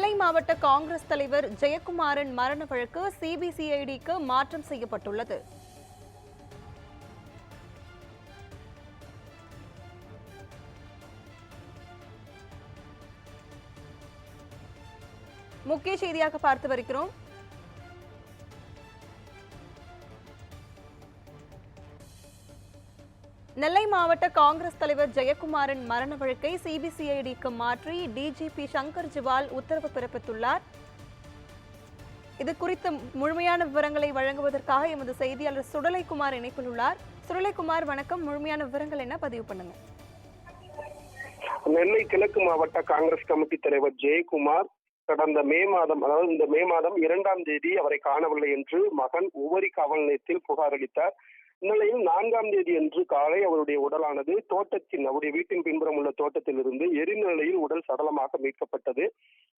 நெல்லை மாவட்ட காங்கிரஸ் தலைவர் ஜெயக்குமாரின் மரண வழக்கு சிபிசிஐடிக்கு மாற்றம் செய்யப்பட்டுள்ளது. முக்கிய செய்தியாக பார்த்து வருகிறோம். நெல்லை மாவட்ட காங்கிரஸ் தலைவர் ஜெயக்குமாரின் மரண வழக்கை சிபிசிஐடிக்கு மாற்றி டிஜிபி சங்கர் ஜிவால் உத்தரவு பிறப்பித்துள்ளார். இது குறித்த முழுமையான விவரங்களை வழங்குவதற்காக எமது செய்தியாளர் சுடலைக்குமார் இணைப்பில் உள்ளார். சுடலைக்குமார் வணக்கம். முழுமையான விவரங்கள் என்ன? பதிவு பண்ணுங்க. நெல்லை கிழக்கு மாவட்ட காங்கிரஸ் கமிட்டி தலைவர் ஜெயக்குமார் கடந்த மே மாதம் அதாவது இந்த மே மாதம் இரண்டாம் தேதி அவரை காணவில்லை என்று மகன் உவரி காவல் நிலையத்தில் புகார் அளித்தார். இந்நிலையில் நான்காம் தேதி அன்று காலை அவருடைய உடலானது தோட்டத்தின் அவருடைய வீட்டின் பின்புறம் உள்ள தோட்டத்தில் இருந்து எரிநிலையில் உடல் சடலமாக மீட்கப்பட்டது.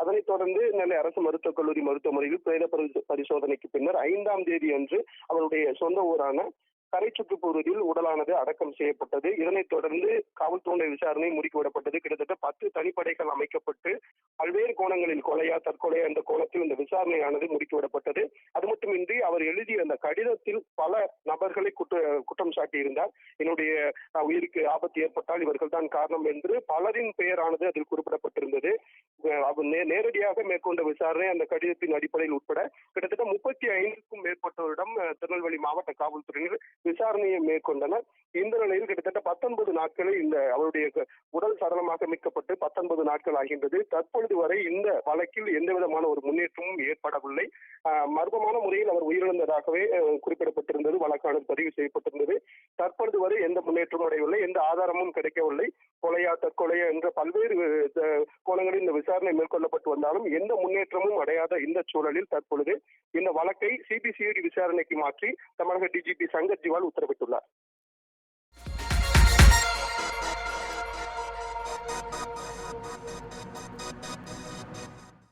அதனைத் தொடர்ந்து நெல்லை அரசு மருத்துவக் கல்லூரி மருத்துவமனையில் பிரேத பரிசோதனைக்கு பின்னர் ஐந்தாம் தேதி அன்று அவருடைய சொந்த ஊரான கரைச்சுற்றுப்பகுதியில் உடலானது அடக்கம் செய்யப்பட்டது. இதனைத் தொடர்ந்து காவல்துறை விசாரணை முடுக்கிவிடப்பட்டது கிட்டத்தட்ட பத்து தனிப்படைகள் அமைக்கப்பட்டு பல்வேறு கோணங்களில் கொலையா தற்கொலையா என்ற கோணத்தில் இந்த விசாரணையானது முடுக்கிவிடப்பட்டது அது மட்டுமின்றி அவர் எழுதிய அந்த கடிதத்தில் பல நபர்களை குற்ற குற்றம் சாட்டியிருந்தார். என்னுடைய உயிருக்கு ஆபத்து ஏற்பட்டால் இவர்கள் தான் காரணம் என்று பலரின் பெயரானது அதில் குறிப்பிடப்பட்டிருந்தது. நேரடியாக மேற்கொண்ட விசாரணை அந்த கடிதத்தின் அடிப்படையில் உட்பட கிட்டத்தட்ட முப்பத்தி ஐந்துக்கும் மேற்பட்டோரிடம் திருநெல்வேலி மாவட்ட காவல்துறையினர் விசாரணையை மேற்கொண்டனர். இந்த நிலையில் கிட்டத்தட்ட பத்தொன்பது நாட்களில் இந்த அவருடைய க- உடல் சடலமாக மீட்கப்பட்டு பத்தொன்பது நாட்கள் ஆகின்றது. தற்பொழுது வரை இந்த வழக்கில் எந்த விதமான ஒரு முன்னேற்றமும் ஏற்படவில்லை. மர்மமான முறையில் அவர் உயிரிழந்ததாகவே குறிப்பிடப்பட்டிருந்தது. வழக்கானது பதிவு செய்யப்பட்டிருந்தது. இதுவரை எந்த முன்னேற்றமும் அடையவில்லை எந்த ஆதாரமும் கிடைக்கவில்லை. கொலையா தற்கொலையா என்ற பல்வேறு கோணங்களில் இந்த விசாரணை மேற்கொள்ளப்பட்டு வந்தாலும் எந்த முன்னேற்றமும் அடையாத இந்த சூழலில் தற்பொழுது இந்த வழக்கை சிபிசிஐடி விசாரணைக்கு மாற்றி தமிழக டிஜிபி சங்கர் ஜிவால் உத்தரவிட்டுள்ளார்.